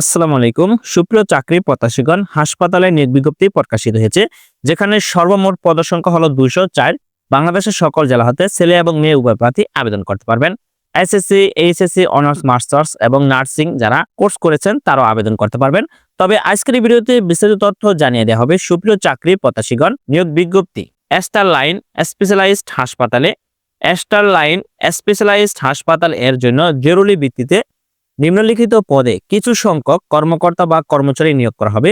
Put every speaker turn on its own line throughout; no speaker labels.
আসসালামু আলাইকুম। সুপ্রিয় চাকরি প্রত্যাশীগণ, হাসপাতালে নিয়োগ বিজ্ঞপ্তি প্রকাশিত হয়েছে, যেখানে সর্বমোট পদসংখ্যা হলো দুইশো চার। বাংলাদেশের সকল জেলা হতে ছেলে এবং মেয়ে উভয় প্রার্থী আবেদন করতে পারবেন। এসএসসি, এইচএসসি, অনার্স, মাস্টার্স এবং নার্সিং যারা কোর্স করেছেন, তারাও আবেদন করতে পারবেন। তবে আজকের ভিডিওতে বিস্তারিত তথ্য জানিয়ে দেওয়া হবে সুপ্রিয় চাকরি প্রত্যাশীগণ, নিয়োগ বিজ্ঞপ্তি। এস্টার লাইন স্পেশালাইজড হাসপাতালে এস্টার লাইন স্পেশালাইজড হাসপাতাল এর জন্য জরুরি ভিত্তিতে নিম্নলিখিত পদে কিছু সংখ্যক কর্মকর্তা বা কর্মচারী নিয়োগ করা হবে।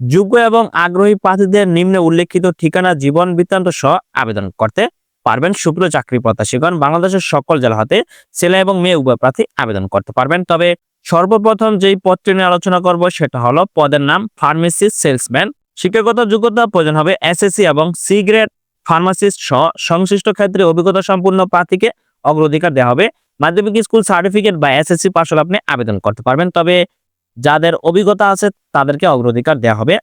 যোগ্য এবং আগ্রহী প্রার্থীদের নিম্নে উল্লেখিত ঠিকানা, জীবন বৃত্তান্ত সহ আবেদন করতে পারবেন সুপ্রিয় চাকরি প্রত্যাশীগণ। বাংলাদেশের সকল জেলা হতে ছেলে এবং মেয়ে উভয় প্রার্থী আবেদন করতে পারবেন। তবে সর্বপ্রথম যেই পদটি নিয়ে আলোচনা করব সেটা হলো পদের নাম ফার্মেসিস্ট সেলসম্যান। শিক্ষাগত যোগ্যতা প্রয়োজন হবে এসএসসি এবং সি গ্রেড ফার্মাসিস্ট সহ সংশ্লিষ্ট ক্ষেত্রে অভিজ্ঞতা সম্পূর্ণ প্রার্থীকে অগ্রাধিকার দেওয়া হবে। মাধ্যমিক স্কুল সার্টিফিকেট বা এসএসসি পাশ হলে আপনি আবেদন করতে পারবেন। তবে যাদের অভিজ্ঞতা আছে, তাদেরকে অগ্রাধিকার দেওয়া হবে।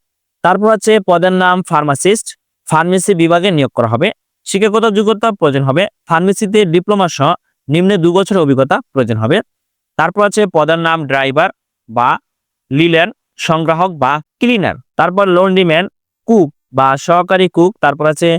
তারপর আছে, পদের নাম ফার্মাসিস্ট। ফার্মেসি বিভাগে নিয়োগ করা হবে। শিক্ষাগত যোগ্যতা প্রয়োজন হবে। ফার্মেসিতে ডিপ্লোমা সহ নিম্নে দু বছরের অভিজ্ঞতা প্রয়োজন হবে। তারপর আছে, পদের নাম ড্রাইভার বা লিলেন, সংগ্রাহক বা ক্লিনার। তারপর লন্ড্রিম্যান, কুক বা সহকারী কুক। তারপর আছে,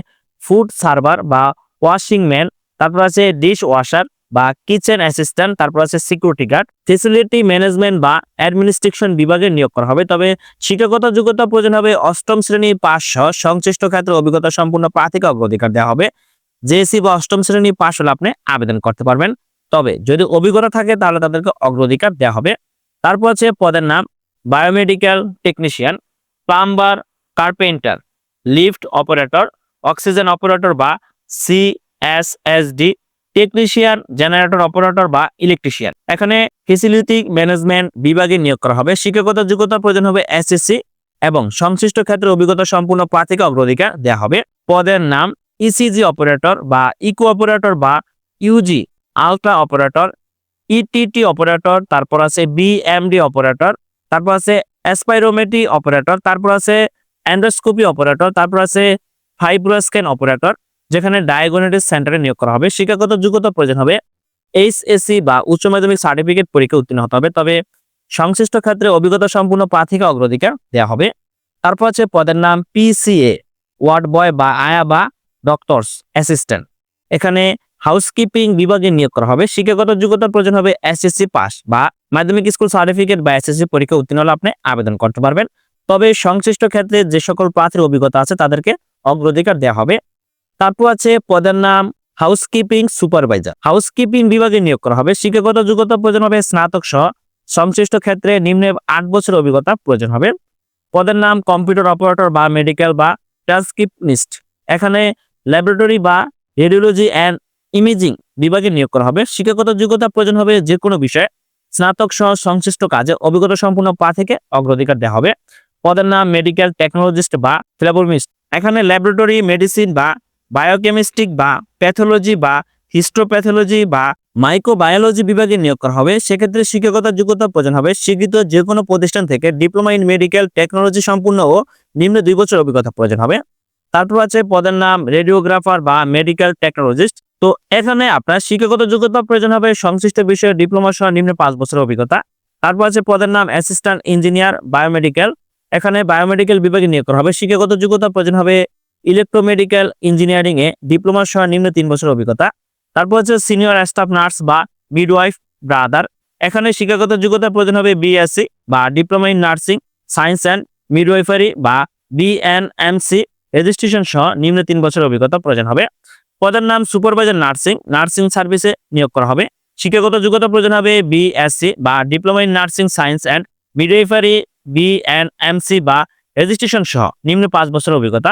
ফুড সার্ভার বা ওয়াশিং ম্যান তারপর আছে ডিশ ওয়াশার বা কিচেন অ্যাসিস্ট্যান্ট তারপর আছে সিকিউরিটি গার্ড ফেসিলিটি ম্যানেজমেন্ট বা অ্যাডমিনিস্ট্রেশন বিভাগে নিয়োগ করা হবে। তবে শিক্ষাগত যোগ্যতা প্রয়োজন হবে অষ্টম শ্রেণি সহ সংশ্লিষ্ট ক্ষেত্রে অভিজ্ঞতা সম্পূর্ণ প্রার্থীকে অগ্রাধিকার দেওয়া হবে। জেএসসি বা অষ্টম শ্রেণি পাস হলে আপনি আবেদন করতে পারবেন। তবে যদি অভিজ্ঞতা থাকে তাহলে তাদেরকে অগ্রাধিকার দেওয়া হবে। তারপর আছে পদের নাম biomedical technician plumber carpenter lift operator oxygen operator বা সিএসএসডি টেকনিশিয়ান জেনারেটর অপারেটর বা ইলেকট্রিশিয়ান এখানে ফেসিলিটি ম্যানেজমেন্ট বিভাগে নিয়োগ করা হবে। শিক্ষাগত যোগ্যতা প্রয়োজন হবে এসএসসি এবং সংশ্লিষ্ট ক্ষেত্রে অভিজ্ঞতা সম্পূর্ণ প্রার্থীকে অগ্রাধিকার দেওয়া হবে। পদের নাম ইসিজি অপারেটর বা ইকো অপারেটর বা UG ultra operator ETT operator তারপর আছে বিএমডি অপারেটর তারপর আছে অ্যাসপাইরোমেট্রি অপারেটর তারপর আছে অ্যান্ডোস্কোপি অপারেটর তারপর আছে ফাইব্রোস্ক্যান অপারেটর যেখানে ডায়াগোনেটিস সেন্টারে নিয়োগ করা হবে। শিক্ষাগত যোগ্যতা প্রয়োজন হবে এইচএসসি বা উচ্চ মাধ্যমিক সার্টিফিকেট পরীক্ষা উত্তীর্ণ হতে হবে। তবে সংশ্লিষ্ট ক্ষেত্রে অভিজ্ঞতা সম্পূর্ণ প্রার্থীকে অগ্রাধিকার দেওয়া হবে। তারপর আছে পদের নাম পিসিএ ওয়ার্ড বয় বা আয়া বা ডক্টরস অ্যাসিস্ট্যান্ট এখানে হাউসকিপিং বিভাগে নিয়োগ করা হবে। শিক্ষাগত যোগ্যতা প্রয়োজন হবে এসএসসি পাস বা মাধ্যমিক স্কুল সার্টিফিকেট বা এসএসসি পরীক্ষা উত্তীর্ণ হলে আপনি আবেদন করতে পারবেন। তবে সংশ্লিষ্ট ক্ষেত্রে যে সকল প্রার্থীর অভিজ্ঞতা আছে তাদেরকে অগ্রাধিকার দেওয়া হবে। তারপর আছে পদের নাম হাউসকিপিং সুপারভাইজার হাউসকিপিং বিভাগে নিয়োগ করা হবে। শিক্ষাগত যোগ্যতা প্রয়োজন হবে স্নাতক সহ সংশ্লিষ্ট ক্ষেত্রে নিম্নে আট বছর অভিজ্ঞতা প্রয়োজন হবে। পদের নাম কম্পিউটার অপারেটর বা মেডিকেল বা ট্রান্সক্রিপনিস্ট এখানে ল্যাবরেটরি বা রেডিওলজি অ্যান্ড ইমেজিং বিভাগে নিয়োগ করা হবে। শিক্ষাগত যোগ্যতা প্রয়োজন হবে যে কোনো বিষয়ে। স্নাতক সহ সংশ্লিষ্ট কাজে অভিজ্ঞতা সম্পূর্ণ পা থেকে অগ্রাধিকার দেওয়া হবে। পদের নাম মেডিকেল টেকনোলজিস্ট বা ফ্লেবোমিস্ট এখানে ল্যাবরেটরি মেডিসিন বা বায়োকেমিস্ট্রিক বা প্যাথোলজি বা হিস্টোপ্যাথোলজি বা মাইক্রোবায়োলজি বিভাগে নিয়োগ করা হবে। সেক্ষেত্রে শিক্ষকতার যোগ্যতা প্রয়োজন হবে। স্বীকৃত যে কোনো প্রতিষ্ঠান থেকে ডিপ্লোমা ইন মেডিকেল টেকনোলজি সম্পূর্ণ ও নিম্ন দুই বছর অভিজ্ঞতা প্রয়োজন হবে। তারপর আছে পদের নাম রেডিওগ্রাফার বা মেডিকেল টেকনোলজিস্ট তো এখানে আপনার শিক্ষাগত যোগ্যতা প্রয়োজন হবে। সংশ্লিষ্ট বিষয়ে ডিপ্লোমা সহ নিম্ন পাঁচ বছরের অভিজ্ঞতা। তারপর আছে পদের নাম অ্যাসিস্ট্যান্ট ইঞ্জিনিয়ার বায়োমেডিকেল এখানে বায়োমেডিকেল বিভাগে নিয়োগ করা হবে। শিক্ষাগত যোগ্যতা প্রয়োজন হবে ইলেকট্রোমেডিক্যাল ইঞ্জিনিয়ারিং এ ডিপ্লোমা সহ নিম্ন তিন বছর অভিজ্ঞতা। তারপর হচ্ছে সিনিয়র স্টাফ নার্স বা মিডওয়াইফ ব্রাদার এখানে শিক্ষাগত যোগ্যতা প্রয়োজন হবে বিএসসি বা diploma in nursing science and midwifery বা বিএনএমসি রেজিস্ট্রেশন সহ নিম্ন তিন বছর অভিজ্ঞতা প্রয়োজন হবে। পদের নাম সুপারভাইজার নার্সিং নার্সিং সার্ভিসে নিয়োগ করা হবে। শিক্ষাগত যোগ্যতা প্রয়োজন হবে বিএসসি বা diploma in nursing science and midwifery BNMC বা রেজিস্ট্রেশন সহ নিম্ন পাঁচ বছর অভিজ্ঞতা।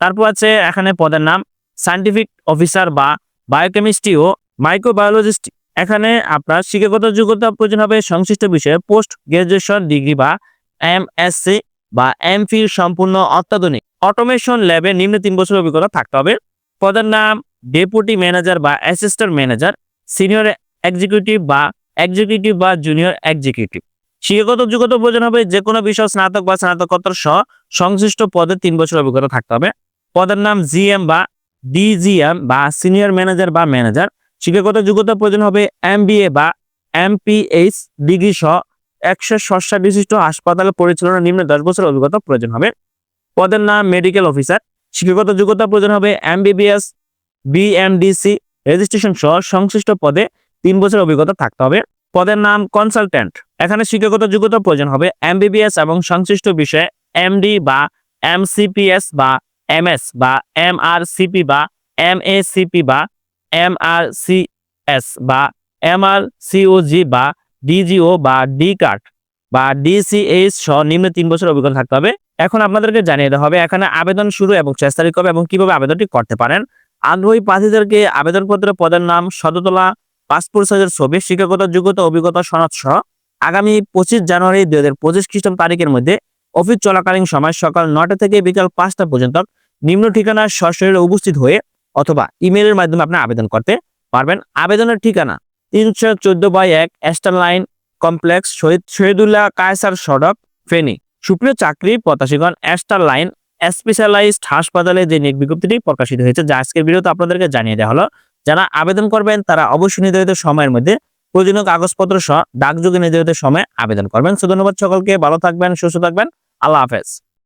তারপর আছে এখানে পদের নাম সায়েন্টিফিক অফিসার বা বায়োকেমিস্ট্রি ও মাইক্রোবায়োলজিস্ট এখানে আপনার শিক্ষাগত যোগ্যতা প্রয়োজন হবে সংশ্লিষ্ট বিষয়ে পোস্ট গ্রাজুয়েশন ডিগ্রি বা এমএসসি বা এমফিল সম্পূর্ণ অত্যাধুনিক। অটোমেশন ল্যাবে নিম্ন তিন বছর অভিজ্ঞতা থাকতে হবে। পদের নাম ডেপুটি ম্যানেজার বা অ্যাসিস্ট্যান্ট ম্যানেজার সিনিয়র এক্সিকিউটিভ বা এক্সিকিউটিভ বা জুনিয়র এক্সিকিউটিভ শিক্ষাগত যোগ্যতা প্রয়োজন হবে যে কোনো বিষয় স্নাতক বা স্নাতকোত্তর সহ সংশ্লিষ্ট পদে তিন বছর অভিজ্ঞতা থাকতে হবে। পদের নাম জিএম বা ডিজিএম বা সিনিয়র ম্যানেজার বা ম্যানেজার। শিক্ষাগত যোগ্যতা প্রয়োজন হবে এমবিএ বা এমপিএইচ ডিগ্রি সহ একশো শস্যা বিশিষ্ট হাসপাতাল পরিচালনা নিম্ন দশ বছর অভিজ্ঞতা প্রয়োজন হবে। পদের নাম মেডিকেল অফিসার। শিক্ষাগত যোগ্যতা প্রয়োজন হবে এমবিবিএস, বিএমডিসি। রেজিস্ট্রেশন সহ সংশ্লিষ্ট পদে তিন বছর অভিজ্ঞতা থাকতে হবে। পদের নাম কনসালট্যান্ট এখানে শিক্ষাগত যোগ্যতা প্রয়োজন হবে এমবিবিএস এবং সংশ্লিষ্ট বিষয়ে এমডি বা এমসিপিএস বা এমএস বা এমআরসিপি বা এমএসিপি বা এমআরসিএস বা এমআরসিওজি বা ডিজিও বা ডি কার্ড বা ডিসিএইচ সহ নিম্ন তিন বছর অভিজ্ঞতা থাকতে হবে। এখন আপনাদেরকে জানিয়ে দেওয়া হবে, এখানে আবেদন শুরু এবং শেষ তারিখ কবে এবং কীভাবে আবেদনটি করতে পারেন। আগ্রহী প্রার্থীদেরকে আবেদনপত্রের পদের নাম শততলা পাসপোর্ট সাইজের ছবি, শিক্ষাগত যোগ্যতা, অভিজ্ঞতা, সনদ সহ আগামী পঁচিশ জানুয়ারি দুই হাজার পঁচিশ খ্রিস্টাব্দ তারিখের মধ্যে অফিস চলাকালীন সময় সকাল নটা থেকে বিকাল পাঁচটা পর্যন্ত নিম্ন ঠিকানা সশরীরে উপস্থিত হয়ে অথবা ইমেলের মাধ্যমে আপনি আবেদন করতে পারবেন। আবেদনের ঠিকানা তিনশো চোদ্দ বাই এক লাইন কমপ্লেক্স শহীদ শহীদুল্লাহ কায়সার সড়ক, ফেনী। সুপ্রিয় চাকরি প্রত্যাশীগণ এস্টার লাইন স্পেশালাইজড হাসপাতালে যে নিয়োগ বিজ্ঞপ্তিটি প্রকাশিত হয়েছে, যা আজকের ভিডিওতে আপনাদেরকে জানিয়ে দেওয়া হলো, যারা আবেদন করবেন তারা অবশ্যই নির্ধারিত সময়ের মধ্যে প্রয়োজনীয় কাগজপত্র সহ ডাকযোগে নির্ধারিত সময়ে আবেদন করবেন। সো ধন্যবাদ সকলকে, ভালো থাকবেন, সুস্থ থাকবেন, আল্লাহ হাফেজ।